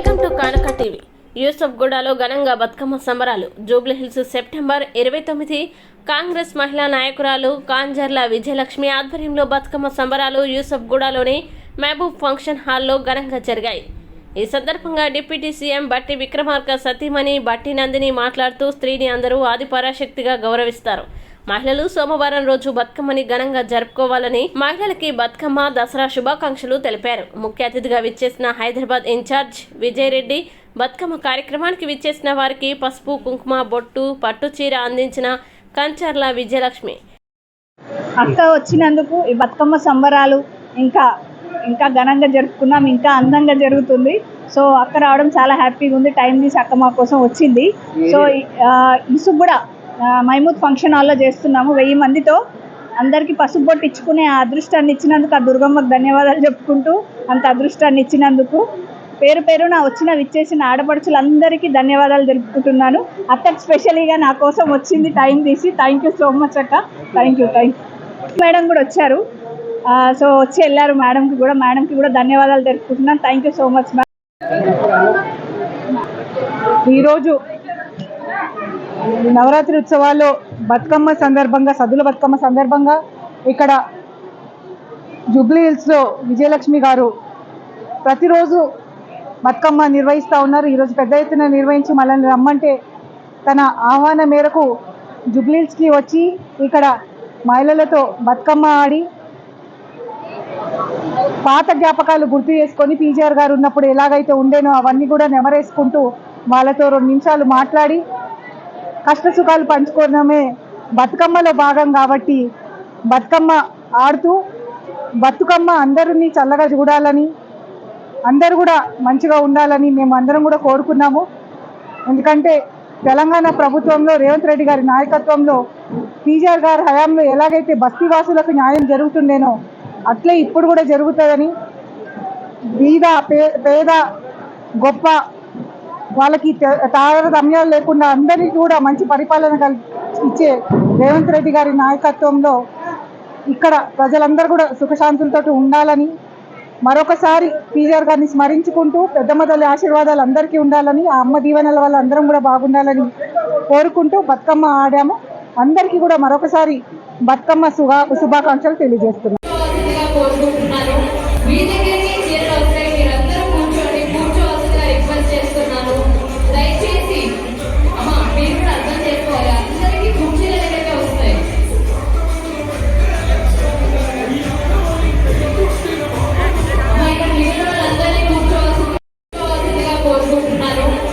Welcome to Kanaka TV. యూసఫ్గూడలో ఘనంగా బతుకమ్మ సంబరాలు. Jubilee Hills September ఇరవై తొమ్మిది. కాంగ్రెస్ మహిళా నాయకురాలు కాంజర్ల విజయలక్ష్మి ఆధ్వర్యంలో బతుకమ్మ సంబరాలు యూసఫ్ గూడాలోని మహబూబ్ ఫంక్షన్ హాల్లో ఘనంగా జరిగాయి. ఈ సందర్భంగా డిప్యూటీ సీఎం బట్టి విక్రమార్క సతీమణి బట్టి నందిని మాట్లాడుతూ స్త్రీని అందరూ ఆదిపరాశక్తిగా గౌరవిస్తారు. మహిళలు సోమవారం రోజు బతుకమ్మని ఘనంగా జరుపుకోవాలని మహిళలకి బతుకమ్మ దసరా శుభాకాంక్షలు తెలిపారు. ముఖ్య అతిథిగా విచ్చేసిన హైదరాబాద్ ఇన్ఛార్జ్ విజయ్ రెడ్డి బతుకమ్మ కార్యక్రమానికి విచ్చేసిన వారికి పసుపు కుంకుమ బొట్టు పట్టు చీర అందించిన కంచర్ల విజయలక్ష్మి. అక్క వచ్చినందుకు ఈ బతుకమ్మ సంబరాలు ఇంకా ఇంకా ఘనంగా జరుపుకున్నాం ఇంకా అందంగా జరుగుతుంది. సో అక్క రావడం చాలా హ్యాపీగా ఉంది. టైం తీసి అక్క మా కోసం వచ్చింది. సో ఇసుకు కూడా మైమూత్ ఫంక్షన్ హాల్లో చేస్తున్నాము వెయ్యి మందితో. అందరికీ పసుపు బొట్టు ఇచ్చుకునే ఆ అదృష్టాన్ని ఇచ్చినందుకు ఆ దుర్గమ్మకు ధన్యవాదాలు చెప్పుకుంటూ అంత అదృష్టాన్ని ఇచ్చినందుకు. పేరు పేరున వచ్చిన విచ్చేసిన ఆడపడుచులందరికీ ధన్యవాదాలు తెలుపుకుంటున్నాను. అత్తకు స్పెషల్గా నా కోసం వచ్చింది టైం తీసి. థ్యాంక్ యూ సో మచ్ అక్క. థ్యాంక్ యూ థ్యాంక్ మేడం కూడా వచ్చారు. సో వచ్చి వెళ్ళారు మేడంకి కూడా. మేడంకి కూడా ధన్యవాదాలు తెలుపుకుంటున్నాను thank you so much madam ఈరోజు నవరాత్రి ఉత్సవాల్లో బతుకమ్మ సందర్భంగా సదుల బతుకమ్మ సందర్భంగా ఇక్కడ జూబ్లీ హిల్స్లో విజయలక్ష్మి గారు ప్రతిరోజు బతుకమ్మ నిర్వహిస్తూ ఉన్నారు. ఈరోజు పెద్ద ఎత్తున నిర్వహించి మనల్ని రమ్మంటే తన ఆహ్వానం మేరకు జూబ్లీ హిల్స్కి వచ్చి ఇక్కడ మహిళలతో బతుకమ్మ ఆడి పాత జ్ఞాపకాలు గుర్తు చేసుకొని పీజీఆర్ గారు ఉన్నప్పుడు ఎలాగైతే ఉండేనో అవన్నీ కూడా నెమరేసుకుంటూ వాళ్ళతో రెండు నిమిషాలు మాట్లాడి కష్ట సుఖాలు పంచుకోవడమే బతుకమ్మలో భాగం కాబట్టి బతుకమ్మ ఆడుతూ బతుకమ్మ అందరినీ చల్లగా చూడాలని అందరూ కూడా మంచిగా ఉండాలని మేము అందరం కూడా కోరుకున్నాము. ఎందుకంటే తెలంగాణ ప్రభుత్వంలో రేవంత్ రెడ్డి గారి నాయకత్వంలో పీజీఆర్ గారి హయాంలో ఎలాగైతే బస్తీవాసులకు న్యాయం జరుగుతుండేనో అట్లే ఇప్పుడు కూడా జరుగుతుందని బీద పే పేద గొప్ప వాళ్ళకి తారతమ్యాలు లేకుండా అందరికీ కూడా మంచి పరిపాలన కల్ ఇచ్చే రేవంత్ రెడ్డి గారి నాయకత్వంలో ఇక్కడ ప్రజలందరూ కూడా సుఖశాంతులతో ఉండాలని మరొకసారి పీజీఆర్ గారిని స్మరించుకుంటూ పెద్దమ్మ తల్లి ఆశీర్వాదాలు అందరికీ ఉండాలని ఆ అమ్మ దీవెనల వల్ల అందరం కూడా బాగుండాలని కోరుకుంటూ బతుకమ్మ ఆడాము. అందరికీ కూడా మరొకసారి బతుకమ్మ శుభా శుభాకాంక్షలు తెలియజేస్తున్నాం. conjunto